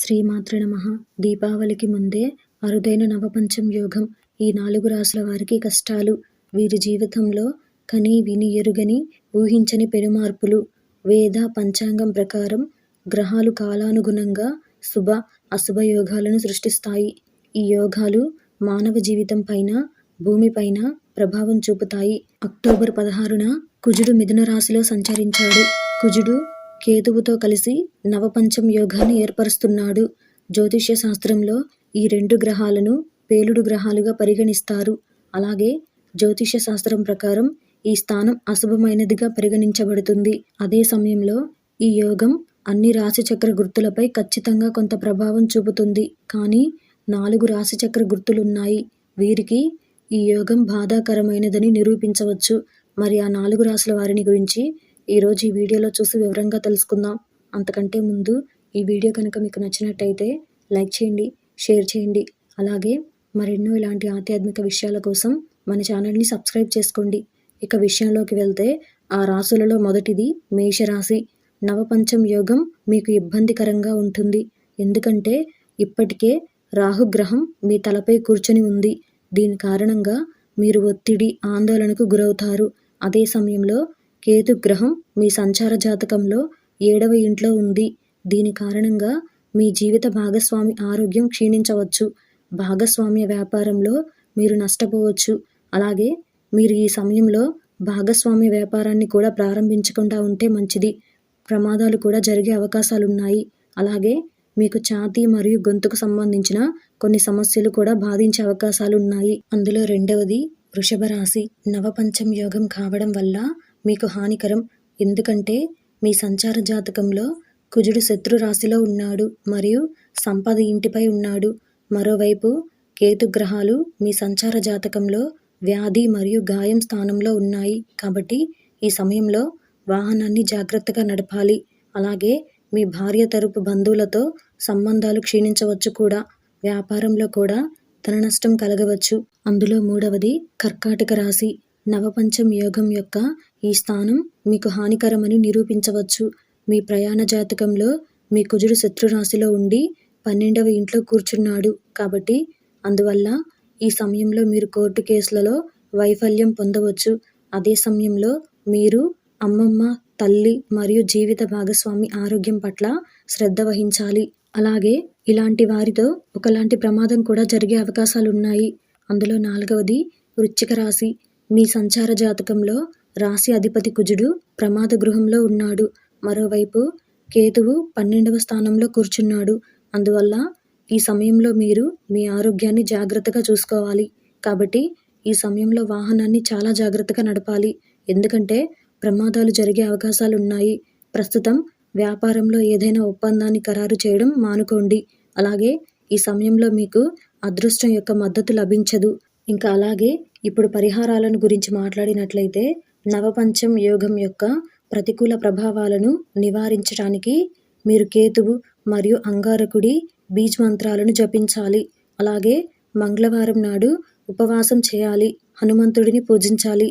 శ్రీమాతృ నమ. దీపావళికి ముందే అరుదైన నవపంచం యోగం. ఈ నాలుగు రాసుల వారికి కష్టాలు. వీరి జీవితంలో కని విని ఎరుగని ఊహించని పెనుమార్పులు. వేద పంచాంగం ప్రకారం గ్రహాలు కాలానుగుణంగా శుభ అశుభ యోగాలను సృష్టిస్తాయి. ఈ యోగాలు మానవ జీవితం పైన భూమిపైన ప్రభావం చూపుతాయి. అక్టోబర్ పదహారున కుజుడు మిథున రాశిలో సంచరించాడు. కుజుడు కేతువుతో కలిసి నవపంచం యోగాన్ని ఏర్పరుస్తున్నాడు. జ్యోతిష్య శాస్త్రంలో ఈ రెండు గ్రహాలను పేలుడు గ్రహాలుగా పరిగణిస్తారు. అలాగే జ్యోతిష్య శాస్త్రం ప్రకారం ఈ స్థానం అశుభమైనదిగా పరిగణించబడుతుంది. అదే సమయంలో ఈ యోగం అన్ని రాశిచక్ర గుర్తులపై ఖచ్చితంగా కొంత ప్రభావం చూపుతుంది. కానీ నాలుగు రాశిచక్ర గుర్తులున్నాయి. వీరికి ఈ యోగం బాధాకరమైనదని నిరూపించవచ్చు. మరి ఆ నాలుగు రాశుల వారిని గురించి ఈరోజు ఈ వీడియోలో చూసి వివరంగా తెలుసుకుందాం. అంతకంటే ముందు ఈ వీడియో కనుక మీకు నచ్చినట్టయితే లైక్ చేయండి షేర్ చేయండి. అలాగే మరెన్నో ఇలాంటి ఆధ్యాత్మిక విషయాల కోసం మన ఛానల్ని సబ్స్క్రైబ్ చేసుకోండి. ఇక విషయంలోకి వెళ్తే ఆ రాసులలో మొదటిది మేషరాశి. నవపంచం యోగం మీకు ఇబ్బందికరంగా ఉంటుంది. ఎందుకంటే ఇప్పటికే రాహుగ్రహం మీ తలపై కూర్చొని ఉంది. దీని కారణంగా మీరు ఒత్తిడి ఆందోళనకు గురవుతారు. అదే సమయంలో కేతు గ్రహం మీ సంచార జాతకంలో ఏడవ ఇంట్లో ఉంది. దీని కారణంగా మీ జీవిత భాగస్వామి ఆరోగ్యం క్షీణించవచ్చు. భాగస్వామ్య వ్యాపారంలో మీరు నష్టపోవచ్చు. అలాగే మీరు ఈ సమయంలో భాగస్వామ్య వ్యాపారాన్ని కూడా ప్రారంభించకుండా ఉంటే మంచిది. ప్రమాదాలు కూడా జరిగే అవకాశాలు ఉన్నాయి అలాగే మీకు ఛాతీ మరియు గొంతుకు సంబంధించిన కొన్ని సమస్యలు కూడా బాధించే అవకాశాలు ఉన్నాయి అందులో రెండవది వృషభ రాశి నవపంచం యోగం కావడం వల్ల మీకు హానికరం. ఎందుకంటే మీ సంచార జాతకంలో కుజుడు శత్రు రాశిలో ఉన్నాడు మరియు సంపద ఇంటిపై ఉన్నాడు. మరోవైపు కేతు గ్రహాలు మీ సంచార జాతకంలో వ్యాధి మరియు గాయం స్థానంలో ఉన్నాయి. కాబట్టి ఈ సమయంలో వాహనాన్ని జాగ్రత్తగా నడపాలి. అలాగే మీ భార్య తరపు బంధువులతో సంబంధాలు క్షీణించవచ్చు కూడా. వ్యాపారంలో కూడా ధన నష్టం కలగవచ్చు. అందులో మూడవది కర్కాటక రాశి. నవపంచం యోగం యొక్క ఈ స్థానం మీకు హానికరమని నిరూపించవచ్చు. మీ ప్రయాణ జాతకంలో మీ కుజుడు శత్రురాశిలో ఉండి పన్నెండవ ఇంట్లో కూర్చున్నాడు కాబట్టి అందువల్ల ఈ సమయంలో మీరు కోర్టు కేసులలో వైఫల్యం పొందవచ్చు. అదే సమయంలో మీరు అమ్మమ్మ తల్లి మరియు జీవిత భాగస్వామి ఆరోగ్యం పట్ల శ్రద్ధ వహించాలి. అలాగే ఇలాంటి వారితో ఒకలాంటి ప్రమాదం కూడా జరిగే అవకాశాలు ఉన్నాయి అందులో నాలుగవది వృశ్చిక రాశి. మీ సంచార జాతకంలో రాశి అధిపతి కుజుడు ప్రమాద గృహంలో ఉన్నాడు. మరోవైపు కేతువు పన్నెండవ స్థానంలో కూర్చున్నాడు. అందువల్ల ఈ సమయంలో మీరు మీ ఆరోగ్యాన్ని జాగ్రత్తగా చూసుకోవాలి. కాబట్టి ఈ సమయంలో వాహనాన్ని చాలా జాగ్రత్తగా నడపాలి. ఎందుకంటే ప్రమాదాలు జరిగే అవకాశాలు ఉన్నాయి ప్రస్తుతం వ్యాపారంలో ఏదైనా ఒప్పందాన్ని ఖరారు చేయడం మానుకోండి. అలాగే ఈ సమయంలో మీకు అదృష్టం యొక్క మద్దతు లభించదు. ఇంకా అలాగే ఇప్పుడు పరిహారాలను గురించి మాట్లాడినట్లయితే నవపంచం యోగం యొక్క ప్రతికూల ప్రభావాలను నివారించడానికి మీరు కేతువు మరియు అంగారకుడి బీజ్ మంత్రాలను జపించాలి. అలాగే మంగళవారం నాడు ఉపవాసం చేయాలి. హనుమంతుడిని పూజించాలి.